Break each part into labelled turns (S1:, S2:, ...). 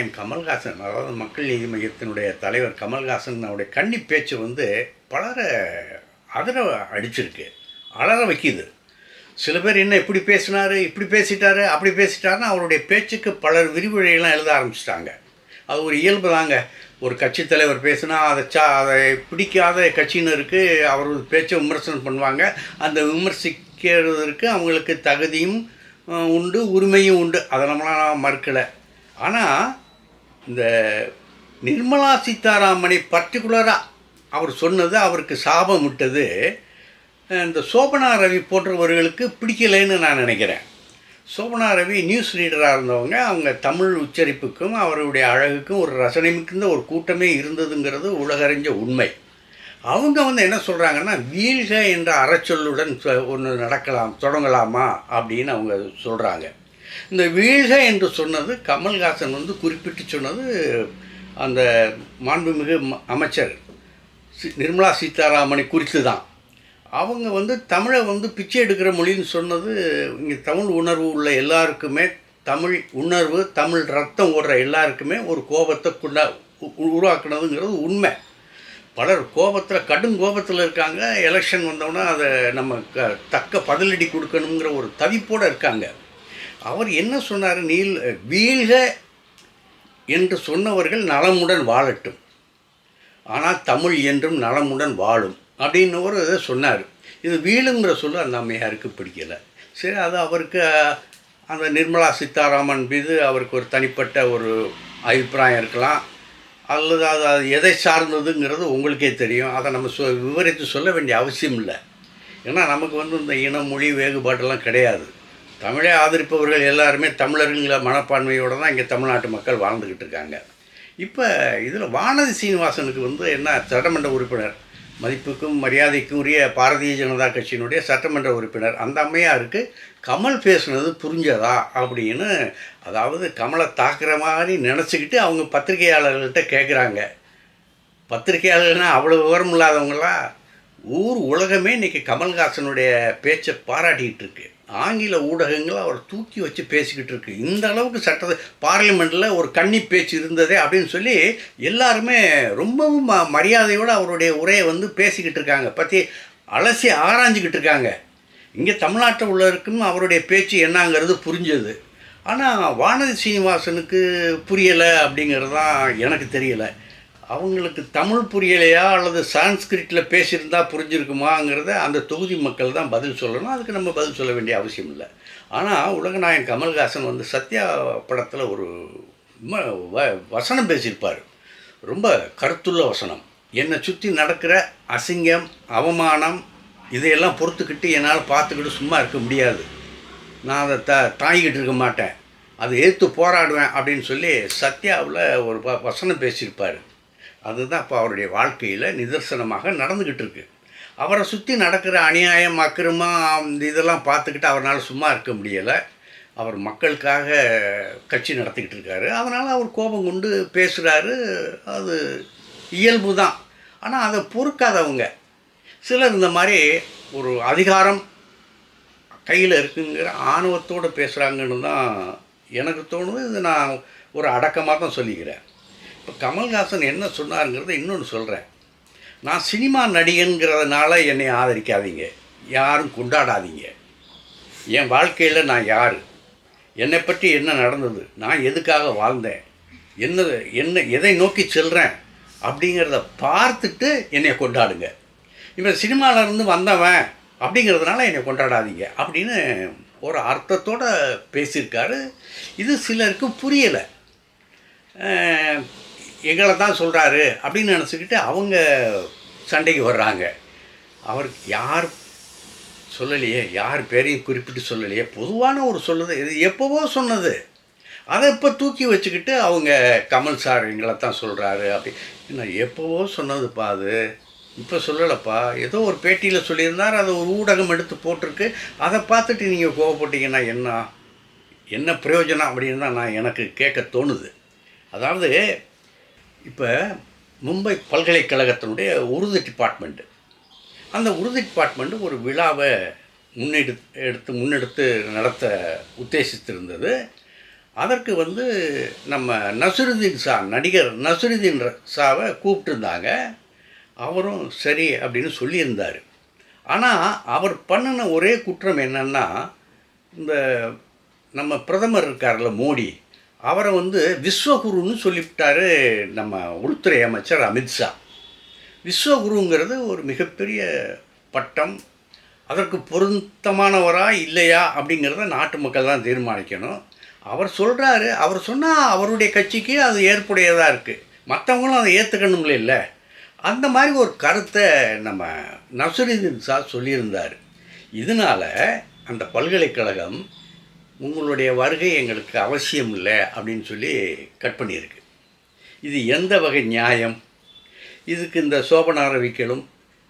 S1: உலகநாயகன் கமல்ஹாசன் அதாவது மக்கள் நீதி மையத்தினுடைய தலைவர் கமல்ஹாசன் அவருடைய கன்னி பேச்சு வந்து பலரை அதிர அடிச்சிருக்கு அலற வைக்கிது. சில பேர் என்ன இப்படி பேசினாரு இப்படி பேசிட்டாரு அப்படி பேசிட்டாருன்னு அவருடைய பேச்சுக்கு பலர் விரிவுரையெல்லாம் எழுத ஆரம்பிச்சிட்டாங்க. அது ஒரு இயல்பு தாங்க. ஒரு கட்சி தலைவர் பேசுனா அதை சா அதை பிடிக்காத கட்சியினருக்கு அவர் பேச்சை விமர்சனம் பண்ணுவாங்க. அந்த விமர்சிக்கிறதுக்கு அவங்களுக்கு தகுதியும் உண்டு உரிமையும் உண்டு. அதை நம்மளாம் மறுக்கலை. ஆனால் இந்த நிர்மலா சீதாராமனை பர்டிகுலராக அவர் சொன்னது அவருக்கு சாபம் விட்டது. இந்த சோபனா ரவி போன்றவர்களுக்கு பிடிக்கலைன்னு நான் நினைக்கிறேன். சோபனா ரவி நியூஸ் ரீடராக இருந்தவங்க அவங்க தமிழ் உச்சரிப்புக்கும் அவருடைய அழகுக்கும் ஒரு ரசனை மிகுந்த ஒரு கூட்டமே இருந்ததுங்கிறது உலகறிஞ்ச உண்மை. அவங்க வந்து என்ன சொல்கிறாங்கன்னா வீழ்க என்ற அறச்சொல்லுடன் ஒன்று நடக்கலாம் தொடங்கலாமா அப்படின்னு அவங்க சொல்கிறாங்க இந்த வீழ்க என்று சொன்னது கமல்ஹாசன் வந்து குறிப்பிட்டு சொன்னது அந்த மாண்புமிகு ம- அமைச்சர் நிர்மலா சீதாராமனை குறித்து தான் அவங்க வந்து தமிழை வந்து பிச்சை எடுக்கிற மொழின்னு சொன்னது இங்கே தமிழ் உணர்வு உள்ள எல்லாருக்குமே தமிழ் உணர்வு தமிழ் ரத்தம் ஓடுற எல்லாருக்குமே ஒரு கோபத்தை கொண்டா உ- உருவாக்குனதுங்கிறது உண்மை. பலர் கோபத்தில் கடும் கோபத்தில் இருக்காங்க. எலெக்ஷன் வந்தோன்னா அதை நம்ம க தக்க பதிலடி கொடுக்கணுங்கிற ஒரு தவிப்போடு இருக்காங்க. அவர் என்ன சொன்னார் நீல் வீழ்க என்று சொன்னவர்கள் நலமுடன் வாழட்டும். ஆனால் தமிழ் என்றும் நலமுடன் வாழும் அப்படின்னு ஒரு இதை சொன்னார். இது வீழுங்கிற சொல்ல அந்த அம்மையாருக்கு பிடிக்கல. சரி அது அவருக்கு அந்த நிர்மலா சீதாராமன் மீது அவருக்கு ஒரு தனிப்பட்ட ஒரு அபிப்பிராயம் இருக்கலாம். அல்லது அது அது எதை சார்ந்ததுங்கிறது உங்களுக்கே தெரியும். அதை நம்ம சொ விவரித்து சொல்ல வேண்டிய அவசியம் இல்லை. ஏன்னா நமக்கு வந்து இந்த இன மொழி வேறுபாடெல்லாம் கிடையாது. தமிழை ஆதரிப்பவர்கள் எல்லாருமே தமிழர்கள மனப்பான்மையோடு தான் இங்கே தமிழ்நாட்டு மக்கள் வாழ்ந்துக்கிட்டு இருக்காங்க. இப்போ இதில் வானதி சீனிவாசனுக்கு வந்து என்ன சட்டமன்ற உறுப்பினர்? மதிப்புக்கும் மரியாதைக்கும் உரிய பாரதிய ஜனதா கட்சியினுடைய சட்டமன்ற உறுப்பினர் அந்த அம்மையாருக்கு கமல் பேசுனது புரிஞ்சதா அப்படின்னு அதாவது கமலை தாக்குற மாதிரி நினச்சிக்கிட்டு அவங்க பத்திரிகையாளர்கள்ட்ட கேட்குறாங்க பத்திரிகையாளர்கள்னால் அவ்வளோ விவரம் இல்லாதவங்களா ஊர் உலகமே இன்றைக்கி கமல்ஹாசனுடைய பேச்சை பாராட்டிகிட்டு இருக்குது ஆங்கில ஊடகங்கள் அவர் தூக்கி வச்சு பேசிக்கிட்டு இருக்கு. இந்த அளவுக்கு சட்ட பார்லிமெண்ட்டில் ஒரு கன்னி பேச்சு இருந்ததே அப்படின்னு சொல்லி எல்லாருமே ரொம்பவும் ம மரியாதையோடு அவருடைய உரையை வந்து பேசிக்கிட்டு இருக்காங்க. பற்றி அலசி ஆராய்ஞ்சிக்கிட்டு இருக்காங்க. இங்கே தமிழ்நாட்டில் உள்ளவருக்கும் அவருடைய பேச்சு என்னங்கிறது புரிஞ்சது. ஆனால் வானதி சீனிவாசனுக்கு புரியலை அப்படிங்கிறது தான் எனக்கு தெரியலை. அவங்களுக்கு தமிழ் புரியலையா அல்லது சான்ஸ்கிரிட்டில் பேசியிருந்தா புரிஞ்சிருக்குமாங்கிறத அந்த தொகுதி மக்கள் தான் பதில் சொல்லணும். அதுக்கு நம்ம பதில் சொல்ல வேண்டிய அவசியம் இல்லை. ஆனால் உலகநாயகன் கமல்ஹாசன் வந்து சத்யா படத்தில் ஒரு ம- வ- வசனம் பேசியிருப்பார். ரொம்ப கருத்துள்ள வசனம். என்னை சுற்றி நடக்கிற அசிங்கம் அவமானம் இதையெல்லாம் பொறுத்துக்கிட்டு என்னால் பார்த்துக்கிட்டு சும்மா இருக்க முடியாது. நான் அதை த தாங்கிக்கிட்டு இருக்க மாட்டேன். அதை எதிர்த்து போராடுவேன் அப்படின்னு சொல்லி சத்யாவில் ஒரு வ வசனம் பேசியிருப்பார். அதுதான் இப்போ அவருடைய வாழ்க்கையில் நிதர்சனமாக நடந்துக்கிட்டு இருக்கு அவரை சுற்றி நடக்கிற அநியாயம் அக்கிரமம் இந்த இதெல்லாம் பார்த்துக்கிட்டு அவரால் சும்மா இருக்க முடியலை. அவர் மக்களுக்காக கட்சி நடத்திக்கிட்டு இருக்காரு அதனால் அவர் கோபம் கொண்டு பேசுகிறாரு அது இயல்பு தான். ஆனால் அதை பொறுக்காதவங்க. சிலர் இந்த மாதிரி ஒரு அதிகாரம் கையில் இருக்குங்கிற ஆணவத்தோடு பேசுகிறாங்கன்னு தான் எனக்கு தோணுது. இது நான் ஒரு அடக்கமாக தான் சொல்லிக்கிறேன். இப்போ கமல்ஹாசன் என்ன சொன்னாருங்கிறத இன்னொன்று சொல்கிறேன் நான் சினிமா நடிகன்கிறதுனால என்னை ஆதரிக்காதீங்க. யாரும் கொண்டாடாதீங்க. என் வாழ்க்கையில் நான் யார்? என்னை பற்றி என்ன நடந்தது? நான் எதுக்காக வாழ்ந்தேன்? என்ன என்ன எதை நோக்கி செல்கிறேன் அப்படிங்கிறத பார்த்துட்டு என்னை கொண்டாடுங்க. இவன் சினிமாவிலேருந்து வந்தவன் அப்படிங்கிறதுனால என்னை கொண்டாடாதீங்க அப்படின்னு ஒரு அர்த்தத்தோடு பேசியிருக்காரு. இது சிலருக்கு புரியலை. எங்களை தான் சொல்கிறாரு அப்படின்னு நினச்சிக்கிட்டு அவங்க சண்டைக்கு வர்றாங்க. அவருக்கு யார் சொல்லலையே யார் பேரையும் குறிப்பிட்டு சொல்லலையே பொதுவான ஒரு சொல்லுது. இது எப்போவோ சொன்னது. அதை இப்போ தூக்கி வச்சுக்கிட்டு அவங்க கமல் சார் எங்களை தான் சொல்கிறாரு அப்படி என்ன எப்போவோ சொன்னதுப்பா அது. இப்போ சொல்லலைப்பா. ஏதோ ஒரு பேட்டியில் சொல்லியிருந்தார். அதை ஒரு ஊடகம் எடுத்து போட்டிருக்கு. அதை பார்த்துட்டு நீங்கள் கோவப்பட்டீங்கன்னா என்ன? என்ன பிரயோஜனம் அப்படின்னு தான் நான் எனக்கு கேட்க தோணுது. அதாவது இப்போ மும்பை பல்கலைக்கழகத்தினுடைய உருது டிபார்ட்மெண்ட்டு அந்த உருது டிபார்ட்மெண்ட்டு ஒரு விழாவை முன்னெடு எடுத்து முன்னெடுத்து நடத்த உத்தேசித்திருந்தது. அதற்கு வந்து நம்ம நசுருதீன் ஷா நடிகர் நசுருதீன் ஷாவை கூப்பிட்டுருந்தாங்க. அவரும் சரி அப்படின்னு சொல்லியிருந்தார். ஆனால் அவர் பண்ணின ஒரே குற்றம் என்னன்னா இந்த நம்ம பிரதமர் இருக்கார்ல மோடி அவரை வந்து விஸ்வகுருன்னு சொல்லிவிட்டாரு நம்ம உள்துறை அமைச்சர் அமித்ஷா விஸ்வகுருங்கிறது ஒரு மிகப்பெரிய பட்டம். அதற்கு பொருத்தமானவரா இல்லையா அப்படிங்கிறத நாட்டு மக்கள் தான் தீர்மானிக்கணும். அவர் சொல்கிறாரு அவர் சொன்னால் அவருடைய கட்சிக்கு அது ஏற்புடையதாக இருக்குது மற்றவங்களும் அதை ஏற்றுக்கணுங்களே இல்லை. அந்த மாதிரி ஒரு கருத்தை நம்ம நசுருதீன் சார் சொல்லியிருந்தார். இதனால் அந்த பல்கலைக்கழகம் உங்களுடைய வருகை எங்களுக்கு அவசியம் இல்லை அப்படின்னு சொல்லி கட் பண்ணியிருக்கு. இது எந்த வகை நியாயம்? இதுக்கு இந்த சோபனாரவிக்கலும்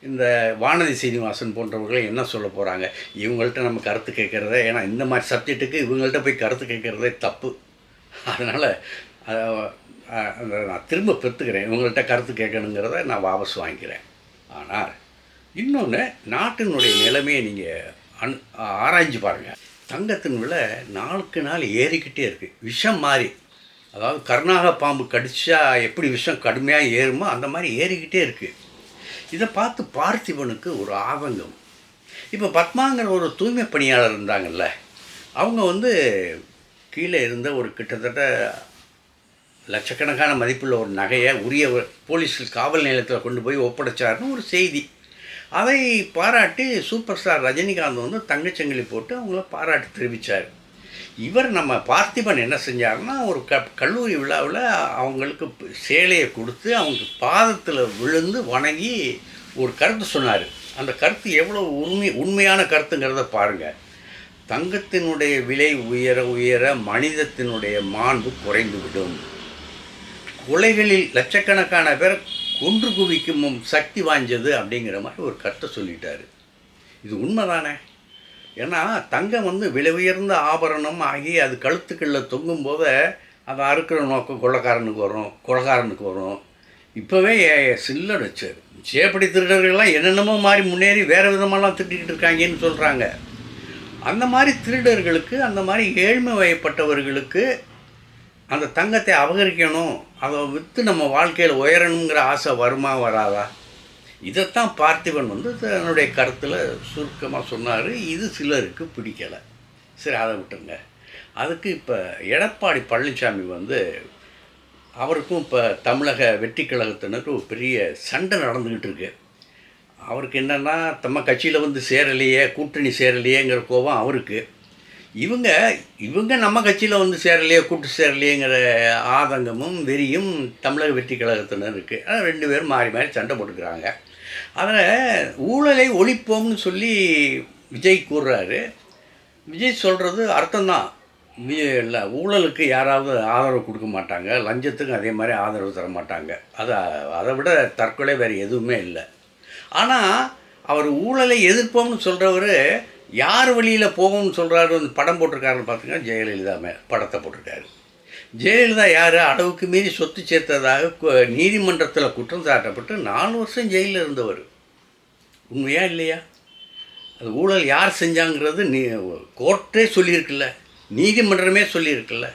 S1: இந்த வானதி சீனிவாசன் போன்றவர்களும் என்ன சொல்ல போகிறாங்க இவங்கள்ட்ட நம்ம கருத்து கேட்குறத ஏன்னா இந்த மாதிரி சப்ஜெக்ட்டுக்கு இவங்கள்ட்ட போய் கருத்து கேட்குறதே தப்பு. அதனால் அதை நான் திரும்ப பெற்றுக்கிறேன். இவங்கள்ட்ட கருத்து கேட்கணுங்கிறத நான் வாபஸ் வாங்கிக்கிறேன். ஆனால் இன்னொன்று நாட்டினுடைய நிலைமையை நீங்கள் அன் ஆராய்ஞ்சு பாருங்கள் தங்கத்தின் விலை நாளுக்கு நாள் ஏறிக்கிட்டே இருக்குது விஷம் மாதிரி அதாவது கருணாக பாம்பு கடிச்சா எப்படி விஷம் கடுமையாக ஏறுமோ அந்த மாதிரி ஏறிக்கிட்டே இருக்குது இதை பார்த்து பார்த்திபனுக்கு ஒரு ஆதங்கம். இப்போ பத்மாங்கிற ஒரு தூய்மை பணியாளர் இருந்தாங்கல்ல அவங்க வந்து கீழே இருந்த ஒரு கிட்டத்தட்ட லட்சக்கணக்கான மதிப்புள்ள ஒரு நகையை உரிய போலீஸ் காவல் நிலையத்தில் கொண்டு போய் ஒப்படைச்சாருன்னு ஒரு செய்தி. அதை பாராட்டி சூப்பர் ஸ்டார் ரஜினிகாந்த் வந்து தங்கச்சங்கிலி போட்டு அவங்கள பாராட்டி தெரிவித்தார் இவர் நம்ம பார்த்திபன் என்ன செஞ்சாருன்னா ஒரு க கல்லூரி விழாவில் அவங்களுக்கு சேலையை கொடுத்து அவங்க பாதத்தில் விழுந்து வணங்கி ஒரு கருத்து சொன்னார். அந்த கருத்து எவ்வளோ உண்மை உண்மையான கருத்துங்கிறத பாருங்கள் தங்கத்தினுடைய விலை உயர உயர மனிதத்தினுடைய மாண்பு குறைந்துவிடும். கொலைகளில் லட்சக்கணக்கான பேர் கொன்று குவிக்கும் சக்தி வாய்ஞ்சது அப்படிங்கிற மாதிரி ஒரு கருத்தை சொல்லிட்டாரு. இது உண்மைதானே? ஏன்னா தங்கம் வந்து விலை உயர்ந்த ஆபரணம் ஆகி அது கழுத்துக்களில் தொங்கும் போது அதை அறுக்கிற நோக்கம் கொள்ளக்காரனுக்கு வரும் கொலகாரனுக்கு வரும். இப்போவே சில்லர் வச்சு சேப்படி திருடர்கள்லாம் என்னென்னமோ மாதிரி முன்னேறி வேறு விதமாலாம் திருடிக்கிட்டு இருக்காங்கன்னு சொல்கிறாங்க அந்த மாதிரி திருடர்களுக்கு அந்த மாதிரி ஏழ்மை வயப்பட்டவர்களுக்கு அந்த தங்கத்தை அபகரிக்கணும் அதை விற்று நம்ம வாழ்க்கையில் உயரணுங்கிற ஆசை வருமா வராதா? இதைத்தான் பார்த்திபன் வந்து தன்னுடைய கருத்தில் சுருக்கமாக சொன்னார். இது சிலருக்கு பிடிக்கலை. சரி அதை விட்டுருங்க. அதுக்கு இப்போ எடப்பாடி பழனிசாமி வந்து அவருக்கும் இப்போ தமிழக வெற்றி கழகத்தினருக்கு ஒரு பெரிய சண்டை நடந்துக்கிட்டு இருக்கு. அவருக்கு என்னென்னா நம்ம கட்சியில் வந்து சேரலையே கூட்டணி சேரலையேங்கிற கோபம் அவருக்கு. இவங்க இவங்க நம்ம கட்சியில் வந்து சேரலையே கூட்டு சேரலையேங்கிற ஆதங்கமும் வெறியும் தமிழக வெற்றி கழகத்தினர் இருக்குது ஆனால் ரெண்டு பேரும் மாறி மாறி சண்டை போட்டுக்கிறாங்க. அதில் ஊழலை ஒழிப்போம்னு சொல்லி விஜய் கூறுறாரு. விஜய் சொல்கிறது அர்த்தம்தான். விஜய் இல்லை ஊழலுக்கு யாராவது ஆதரவு கொடுக்க மாட்டாங்க. லஞ்சத்துக்கும் அதே மாதிரி ஆதரவு தர மாட்டாங்க. அது அதை விட தற்கொலை வேறு எதுவுமே இல்லை. ஆனால் அவர் ஊழலை எதிர்ப்போம்னு சொல்கிறவர் யார் வழியில் போகும்னு சொல்கிறாரு படம் போட்டிருக்காருன்னு பார்த்தீங்கன்னா ஜெயலலிதா மே படத்தை போட்டிருக்காரு. ஜெயலலிதா யார்? அளவுக்கு மீறி சொத்து சேர்த்ததாக நீதிமன்றத்தில் குற்றம் சாட்டப்பட்டு நாலு வருஷம் ஜெயிலில் இருந்தவர். உண்மையா இல்லையா? அது ஊழல் யார் செஞ்சாங்கிறது நீ கோர்ட்டே சொல்லியிருக்குல்ல நீதிமன்றமே சொல்லியிருக்குல்ல.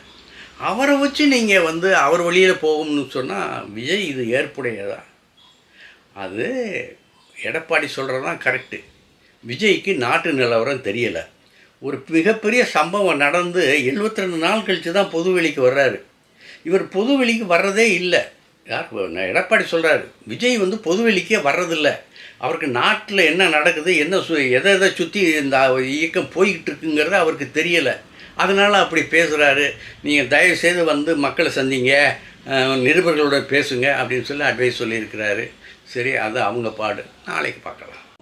S1: அவரை வச்சு நீங்கள் வந்து அவர் வழியில் போகும்னு சொன்னால் விஜய் இது ஏற்புடையதா? அது எடப்பாடி சொல்கிறது தான் கரெக்டு விஜய்க்கு நாட்டு நிலவரம் தெரியலை. ஒரு மிகப்பெரிய சம்பவம் நடந்து 72 ரெண்டு நாள் கழித்து தான் பொதுவெளிக்கு வர்றாரு. இவர் பொதுவெளிக்கு வர்றதே இல்லை. யார் எடப்பாடி சொல்கிறாரு விஜய் வந்து பொதுவெளிக்கே வர்றதில்ல. அவருக்கு நாட்டில் என்ன நடக்குது என்ன சு எதை எதை சுற்றி இந்த இயக்கம் போய்கிட்டு இருக்குங்கிறது அவருக்கு தெரியலை. அதனால் அப்படி பேசுகிறாரு நீங்கள் தயவுசெய்து வந்து மக்களை சந்திங்க நிருபர்களோட பேசுங்க அப்படின்னு சொல்லி அட்வைஸ் சொல்லியிருக்கிறாரு. சரி அது அவங்க பாடு. நாளைக்கு பார்க்கலாம்.